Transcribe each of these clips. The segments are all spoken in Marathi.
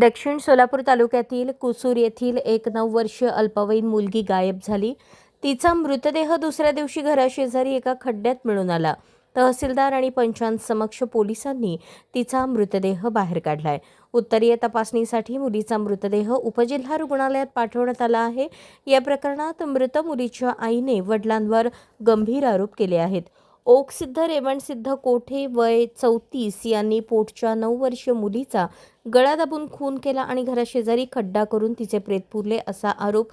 दक्षिण सोलापूर तालुक्यातील कुसूर येथील एक नऊ वर्षीय अल्पवयीन मुलगी गायब झाली. तिचा मृतदेह दुसऱ्या दिवशी घराशेजारी एका खड्ड्यात मिळून आला. तहसीलदार आणि पंचांसमक्ष पोलिसांनी तिचा मृतदेह बाहेर काढलाय. उत्तरीय तपासणीसाठी मुलीचा मृतदेह उपजिल्हा रुग्णालयात पाठवण्यात आला आहे. या प्रकरणात मृत मुलीच्या आईने वडिलांवर गंभीर आरोप केले आहेत. ओकसिद्ध रेवणसिद्ध कोठे वय चौतीस यांनी पोटच्या नऊ वर्षीय मुलीचा गळा दाबून खून केला आणि घराशेजारी खड्डा करून तिचे प्रेत पुरले असा आरोप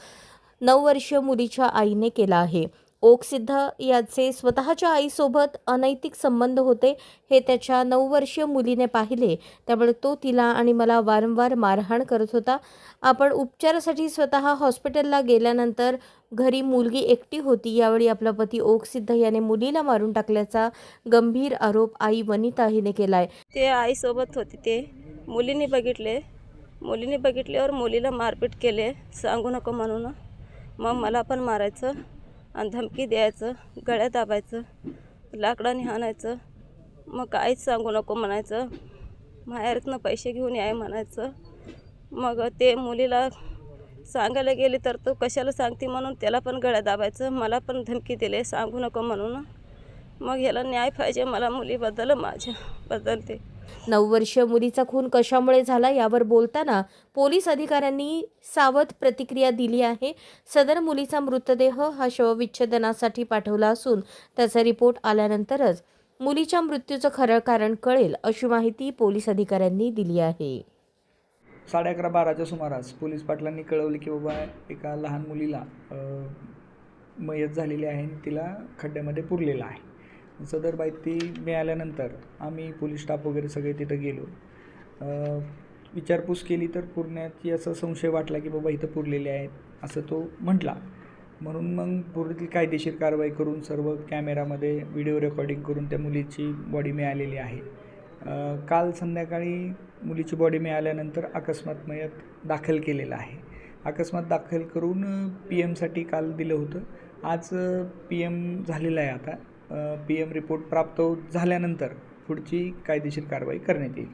नऊ वर्षीय मुलीच्या आईने केला आहे. ओकसिद्ध याचे स्वतःच्या आईसोबत अनैतिक संबंध होते हे त्याच्या नऊ वर्षीय मुलीने पाहिले. त्यामुळे तो तिला आणि मला वारंवार मारहाण करत होता. आपण उपचारासाठी स्वतः हॉस्पिटलला गेल्यानंतर घरी मुलगी एकटी होती. यावेळी आपला पती ओकसिद्ध याने मुलीला मारून टाकल्याचा गंभीर आरोप आई वनिता हिने आहे ते आईसोबत होते ते. मुलीने बघितले. मुलीने बघितल्यावर मुलीला मारपीट केले. सांगू नको म्हणून. मग मला पण मारायचं. आणि धमकी द्यायचं गळ्या दाबायचं लाकडाने हाणायचं मग काहीच सांगू नको म्हणायचं माहेरतनं पैसे घेऊन याय म्हणायचं. मग ते मुलीला सांगायला गेली तर तो कशाला सांगते म्हणून त्याला पण गळ्या दाबायचं मला पण धमकी दिले सांगू नको म्हणून. मग ह्याला न्याय पाहिजे मला मुलीबद्दल माझ्याबद्दल ते. नऊ वर्षीय मुलीचा खून कशामुळे झाला यावर बोलताना पोलीस अधिकाऱ्यांनी सावध प्रतिक्रिया दिली आहे. सदर मुलीचा मृतदेह हा शवविच्छेदनासाठी पाठवला असून त्याचा रिपोर्ट आल्यानंतरच मुलीच्या मृत्यूचं खरं कारण कळेल अशी माहिती पोलीस अधिकाऱ्यांनी दिली आहे. साडे अकरा बाराच्या सुमारास पोलीस पाटलांनी कळवले की बाबा एका लहान मुलीला मयत झालेली आहे आणि तिला खड्ड्यामध्ये पुरलेला आहे. सदर माहिती मिळाल्यानंतर आम्ही पोलीस स्टाफ वगैरे सगळे तिथं गेलो. विचारपूस केली तर पुरण्याची असा संशय वाटला की बाबा इथं पुरलेले आहेत असं तो म्हटला. म्हणून मग पुढील कायदेशीर कारवाई करून सर्व कॅमेरामध्ये व्हिडिओ रेकॉर्डिंग करून त्या मुलीची बॉडी मिळालेली आहे. काल संध्याकाळी मुलीची बॉडी मिळाल्यानंतर अकस्मात मयत दाखल केलेलं आहे. अकस्मात दाखल करून पी एमसाठी काल दिलं होतं. आज पी एम झालेलं आहे आता. पी एम रिपोर्ट प्राप्त झाल्यानंतर पुढची कायदेशीर कारवाई करण्यात येईल.